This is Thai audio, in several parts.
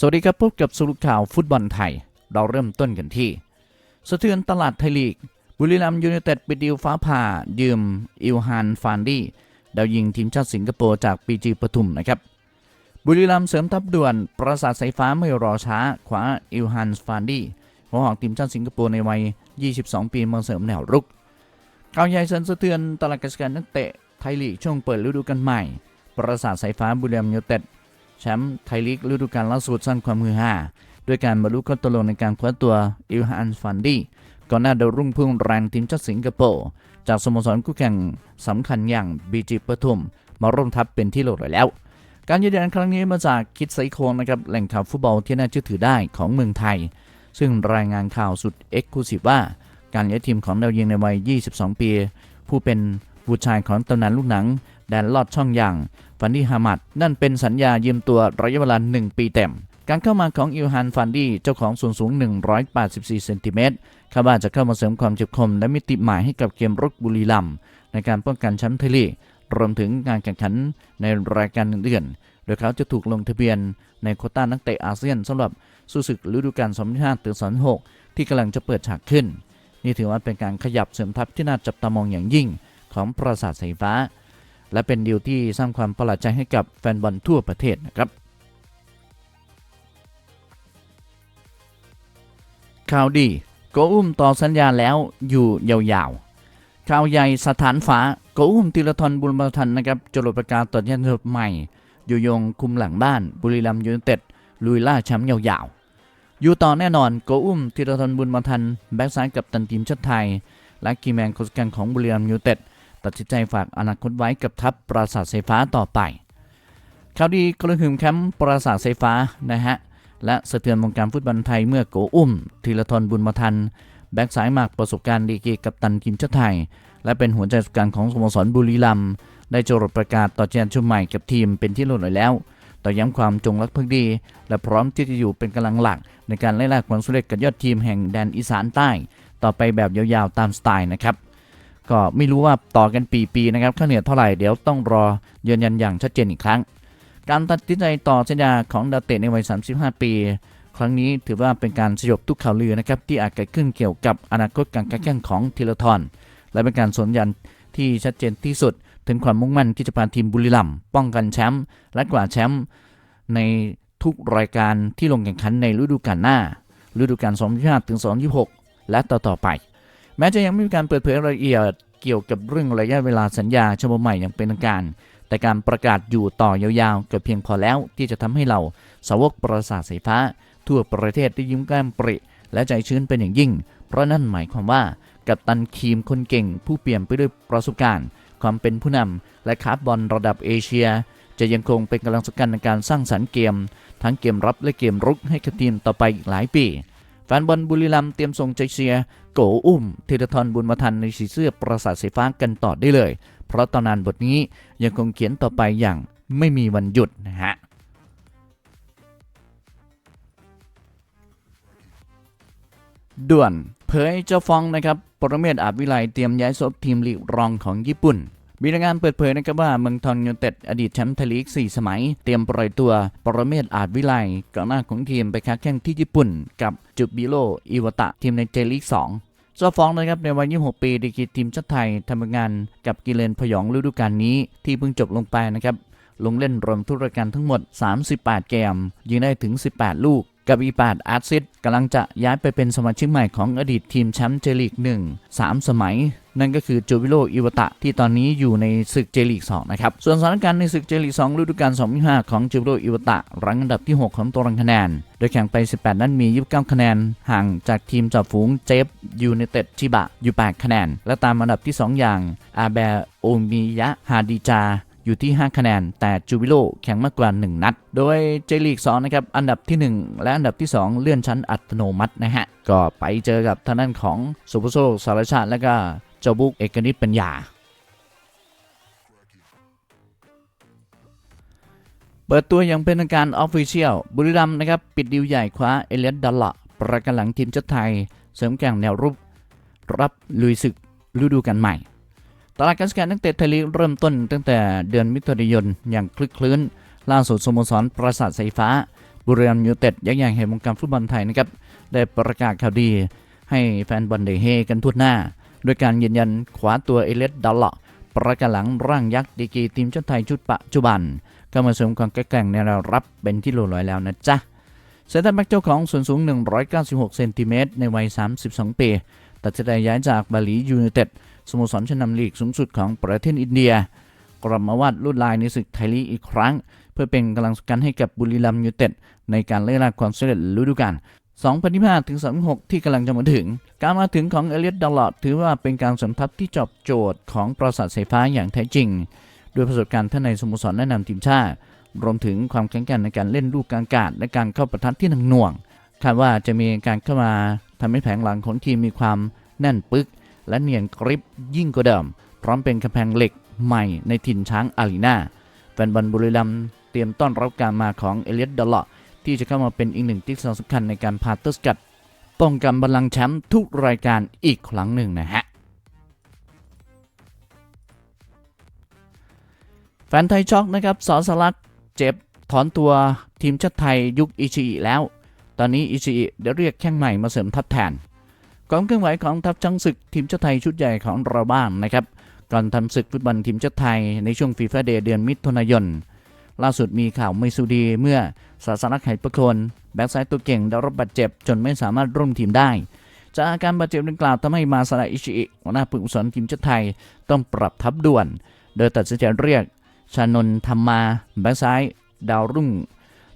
สวัสดีครับพบกับสรุปข่าวฟุตบอลไทย เราเริ่มต้นกันที่ สะเทือนตลาดไทยลีก บุรีรัมย์ยูไนเต็ดปิดดีลฟ้าผ่า ยืม อิลฮานฟานดี้ดาวยิงทีมชาติสิงคโปร์จากปีจีปทุมนะครับ บุรีรัมเสริมทัพด่วน ปราสาทสายฟ้าไม่รอช้าขวาอิลฮันฟานดี้หัวหอกทีมชาติสิงคโปร์ในวัย 22 ปีมาเสริมแนวรุกข่าวใหญ่สันสะเทือนตลาดการกันนักเตะไทยลีกช่วงเปิดฤดูกาลใหม่ ปราสาทสายฟ้าบุรีรัมย์ยูไนเต็ด แชมป์ไทยลีกฤดูกาลล่าสุดสร้างความฮือฮาด้วยการบรรลุข้อตกลงในการคว้าตัวอิลฮันฟันดี้ก่อนหน้าดาวรุ่งพุ่งแรงทีมชาติสิงคโปร์จากสโมสรคู่แข่งสำคัญอย่างบีจีปทุม มาร่วมทัพเป็นที่โหลดไว้แล้ว การยืนยันครั้งนี้มาจากคิดไซโคนนะครับแหล่งข่าวฟุตบอลที่น่าเชื่อถือได้ของเมืองไทย ซึ่งรายงานข่าวสุดเอ็กซ์คลูซีฟว่า การย้ายทีมของดาวยิงในวัย 22 ปี ผู้เป็นบุตรชายของตำนานลูกหนัง แดนลอดช่องอย่างฟันดี้ฮามัดนั่นเป็นสัญญายืมตัวระยะเวลา 1 ปีเต็ม การเข้ามาของอิลฮันฟันดี้เจ้าของส่วนสูง 184 เซนติเมตรคาดว่าจะเข้ามาเสริมความเจ็บคม และมิติใหม่ให้กับเกมรุกบุรีรัมในการป้องกันแชมป์ไทยลีกรวมถึงการแข่งขันในรายการอื่นๆโดยเขาจะถูกลงทะเบียนในโคต้านักเตะอาเซียนสำหรับสู้ศึกฤดูกาล2025ถึง2026ที่กำลังจะเปิดฉากขึ้น นี่ถือว่าเป็นการขยับเสริมทัพที่น่าจับตามองอย่างยิ่งของปราสาทสายฟ้า และเป็นดีลที่สร้างความประหลาดใจให้กับแฟนบอลทั่วประเทศนะครับ ข่าวดีโกอุ้มต่อสัญญาแล้วอยู่ยาวๆ ข่าวใหญ่สถานฟ้าโกอุ้มธีรทรบุญมาทันนะครับจรดประกาศต่อยันฉบับใหม่ อยู่ยงคุมหลังบ้าน บุรีรัมย์ยูไนเต็ดลุยล่าแชมป์ยาวๆ อยู่ต่อแน่นอนโกอุ้มธีรทรบุญมาทัน แบ็กซ้ายกับตันทีมชาติไทย และกีแมนโคสกันของบุรีรัมย์ยูไนเต็ด ตัดสินใจฝากอนาคตไว้กับทัพปราสาทไฟฟ้าต่อไปข่าวดีกระหึ่มแคมป์ปราสาทไฟฟ้านะฮะ และสะเทือนวงการฟุตบอลไทยเมื่อโกอุ้มธีรทรบุญมาทัน แบ็กซ้ายมากประสบการณ์ดีกีกับตันทีมชาติไทย และเป็นหัวใจสำคัญของสโมสรบุรีรัมย์ได้จรดประกาศต่อแจนชุดใหม่กับทีมเป็นที่รู้เลยแล้วต่อย้ำความจงรักภักดี และพร้อมที่จะอยู่เป็นกำลังหลัก ในการไล่ล่าความสำเร็จกับยอดทีมแห่งแดนอีสานใต้ ต่อไปแบบยาวๆตามสไตล์นะครับ ก็ไม่รู้ว่าต่อกันปีๆนะครับค่าเหนื่อยเท่าไหร่เดี๋ยวต้องรอยืนยันอย่างชัดเจนอีกครั้ง การตัดสินใจต่อสัญญาของดาวเตะในวัย 35 ปี ครั้งนี้ถือว่าเป็นการสยบทุกข่าวลือนะครับที่อาจเกิดขึ้นเกี่ยวกับอนาคตการแข่งของทีละทอนและเป็นการสนยันที่ชัดเจนที่สุด ถึงความมุ่งมั่นที่จะพาทีมบุรีรัมย์ป้องกันแชมป์และกว่าแชมป์ในทุกรายการที่ลงแข่งขันในฤดูกาลหน้าฤดูกาล 25 ถึง 26 และต่อ ๆ ไป แม้จะยังไม่มีการเปิดเผยรายละเอียดเกี่ยวกับเรื่องระยะเวลาสัญญาฉบับใหม่อย่างเป็นทางการ แต่การประกาศอยู่ต่อยาวๆก็เพียงพอแล้วที่จะทำให้เราสาวกประสาทสายฟ้า ทั่วประเทศได้ยิ้มแก้มปริ และใจชื้นเป็นอย่างยิ่ง เพราะนั่นหมายความว่ากัปตันทีมคนเก่ง ผู้เปี่ยมไปด้วยประสบการณ์ ความเป็นผู้นำและคาร์บอลระดับเอเชีย จะยังคงเป็นกำลังสำคัญในการสร้างสรรค์เกม ทั้งเกมรับและเกมรุกให้กับทีมต่อไปอีกหลายปี แฟนบอลบุรีรัมย์เตรียมส่งใจเชียร์โกอุ้มธีรทรบุญมาทันในสีเสื้อประสาทสีฟ้ากันต่อได้เลย เพราะตอนนานบทนี้ยังคงเขียนต่อไปอย่างไม่มีวันหยุดนะฮะด่วนเผยเจ้าฟองนะครับ ปรเมศอาจวิไลเตรียมย้ายซบทีมลีกรองของญี่ปุ่น มีรายงานเปิดเผยนะครับว่าเมืองทองยูไนเต็ดอดีตแชมป์ไทยลีก 4 สมัย เตรียมปล่อยตัว ปรเมศอาจวิไลกองหน้าของทีมไปค้าแข่งที่ญี่ปุ่น กับจุบิโรอิวตะทีมในเจลีก2เจ้าฟองนะครับในวัย 26 ปีดีกีทีมชาติไทยทำงานกับกิเลนพยองฤดูกาลนี้ที่เพิ่งจบลงไปนะครับลงเล่นรวมทุกรายการทั้งหมด 38 เกมยิงได้ถึง 18 ลูก กับอีปาดอาร์ซิตกำลังจะย้ายไปเป็นสมาชิกใหม่ของอดีตทีมแชมป์เจลีก1 3 สมัย นั่นก็คือจูวิโรอิวตะที่ตอนนี้อยู่ในศึกเจลีก2นะครับ ส่วนสถานการณ์ในศึกเจลีก2ฤดูกาล2025ของจูวิโรอิวตะรั้งอันดับที่ 6 ของตารางคะแนน โดยแข่งไป 18 นัดมี 29 คะแนน ห่างจากทีมจ่าฝูงเจฟยูไนเต็ดชิบะอยู่ 8 คะแนน และตามอันดับที่ 2 อย่างอาแบโอมิยะฮาดิจา อยู่ที่ 5 คะแนน แต่จูวิโลแข่งมากกว่า 1 นัด โดยเจลีก2นะครับ อันดับที่ 1 และอันดับที่ 2 เลื่อนชั้นอัตโนมัตินะฮะ ก็ไปเจอกับทางด้านของสุภโซสารชาติและก็เจ้าบุกเอกนิตปัญญาเปิดตัวอย่างเป็นทางการออฟฟิเชียลบุรีรัมย์นะครับ ปิดดีลใหญ่คว้าเอเลียดดัลละประกันหลังทีมชาติไทย เสริมแก่งแนวรุกรับลุยศึกฤดูกาลใหม่ ตลาดการสแกนนักเตะไทยลีกเริ่มต้นตั้งแต่เดือนมิถุนายนอย่างคลึกคลื้น ล่าสุดสโมสรปราสาทสายฟ้า บุรีรัมย์ยูเต็ดยักษ์ใหญ่แห่งวงการฟุตบอลไทยนะครับได้ประกาศข่าวดีให้แฟนบอลได้เฮกันทั่วหน้าโดยการยืนยันขวาตัวเอเลสดัลลาะประกาศหลังร่างยักษ์ดีกีทีมชาติไทยชุดปัจจุบันก็มาเสริมความแกร่งในแนวรับเป็นที่เรียบร้อยแล้วนะจ๊ะเซนตอร์แบ็กเจ้าของส่วนสูง 196 เซนติเมตรในวัย 32 ปี ตัดสินใจย้ายจากบาหลียูไนเต็ด สโมสรชั้นนำลีกสูงสุดของประเทศอินเดีย กลับมาวาดลวดลายในศึกไทยลีกอีกครั้ง เพื่อเป็นกำลังสำคัญให้กับบุรีรัมย์ยูไนเต็ดในการเล่นลาความสำเร็จฤดูกาล2025ถึง26ที่กำลังจะมาถึง การมาถึงของเอเลียตดอลลอดถือว่าเป็นการสมทับที่จอบโจทย์ของปราสาทสายฟ้าอย่างแท้จริง ด้วยประสบการณ์ท่านในสโมสรแนะนำทีมชาติ รวมถึงความแข็งแกร่งในการเล่นลูกกลางอากาศและการเข้าประทัดที่หนักหน่วง คาดว่าจะมีการเข้ามาทำให้แผงหลังของทีมมีความแน่นปึก และเนียนกริบยิ่งกว่าเดิม พร้อมเป็นกำแพงเหล็กใหม่ในถิ่นช้างอารีนาแฟนบอลบุรีรัมย์เตรียมต้อนรับการมาของเอเลียตดอลลอดที่จะเข้ามาเป็นอีกหนึ่งที่สำคัญในการพาเตอร์สกัดป้องกันบัลลังก์แชมป์ทุกรายการอีกครั้งหนึ่งนะฮะแฟนไทยช็อกนะครับสอสลักเจ็บถอนตัวทีมชาติไทยยุคอิชิอิแล้ว ตอนนี้อิชิอิได้เรียกแข้งใหม่มาเสริมทัพแทน ความเคลื่อนไหวของทัพช้างศึกทีมชาติไทยชุดใหญ่ของเราบ้างนะครับก่อนทำศึกฟุตบอลทีมชาติไทยในช่วงฟีฟ่าเดย์เดือนมิถุนายน ล่าสุดมีข่าวไม่สุดีเมื่อศาสนักไหประโคนแบ็กซ้ายตัวเก่งได้รับบาดเจ็บจนไม่สามารถร่วมทีมได้ จากอาการบาดเจ็บดังกล่าวทำให้มาซาดะอิชิอิหัวหน้าผู้ฝึกสอนทีมชาติไทยต้องปรับทัพด่วน โดยตัดสินใจเรียก ชานนท์ธรรมาแบ็กซ้ายดาวรุ่ง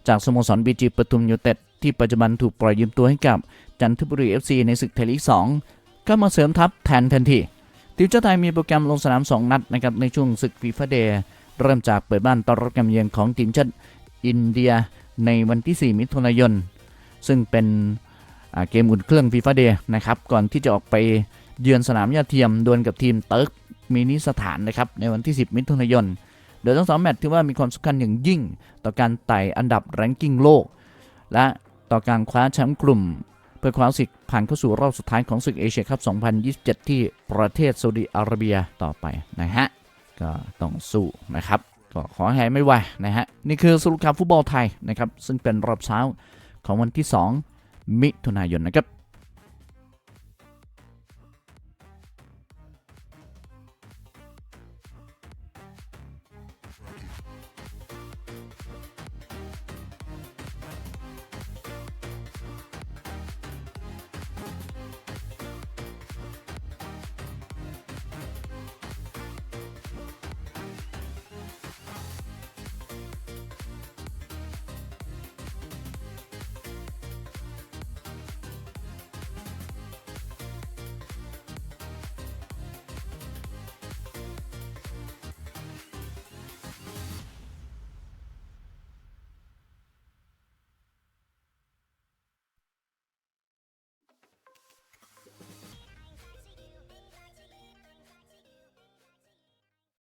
จากสโมสรบีจีปทุมยูเต็ด ที่ปัจจุบันถูกปล่อยยืมตัวให้กับจันทบุรี FC ในศึกไทยลีก 2 ก็มาเสริมทัพแทนทันทีทีมชาติไทยมีโปรแกรมลงสนาม 2 นัดนะครับในช่วงศึกฟีฟ่าเดย์เริ่มจากเปิดบ้านต้อนรับการเยือนของทีมชาติอินเดียในวันที่ 4 มิถุนายน ซึ่งเป็นเกมอุ่นเครื่องฟีฟ่าเดย์นะครับก่อนที่จะออกไปเยือนสนามยาเทียมดวลกับทีมเติร์กมินิสถานนะครับในวันที่ 10 มิถุนายน โดยทั้งสองแมตช์ถือว่ามีความสำคัญอย่างยิ่ง ต่อการไต่อันดับแรงกิ้งโลก และ ต่อการคว้าแชมป์กลุ่ม เพื่อคว้าสิทธิ์ผ่านเข้าสู่รอบสุดท้ายของศึกเอเชียคัพ 2027 ที่ประเทศซาอุดิอาระเบียต่อไปนะฮะ ก็ต้องสู้นะครับ ก็ขอให้ไม่ไหวนะฮะ นี่คือสรุปข่าวฟุตบอลไทยนะครับ ซึ่งเป็นรอบเช้าของวันที่ 2 มิถุนายนนะครับ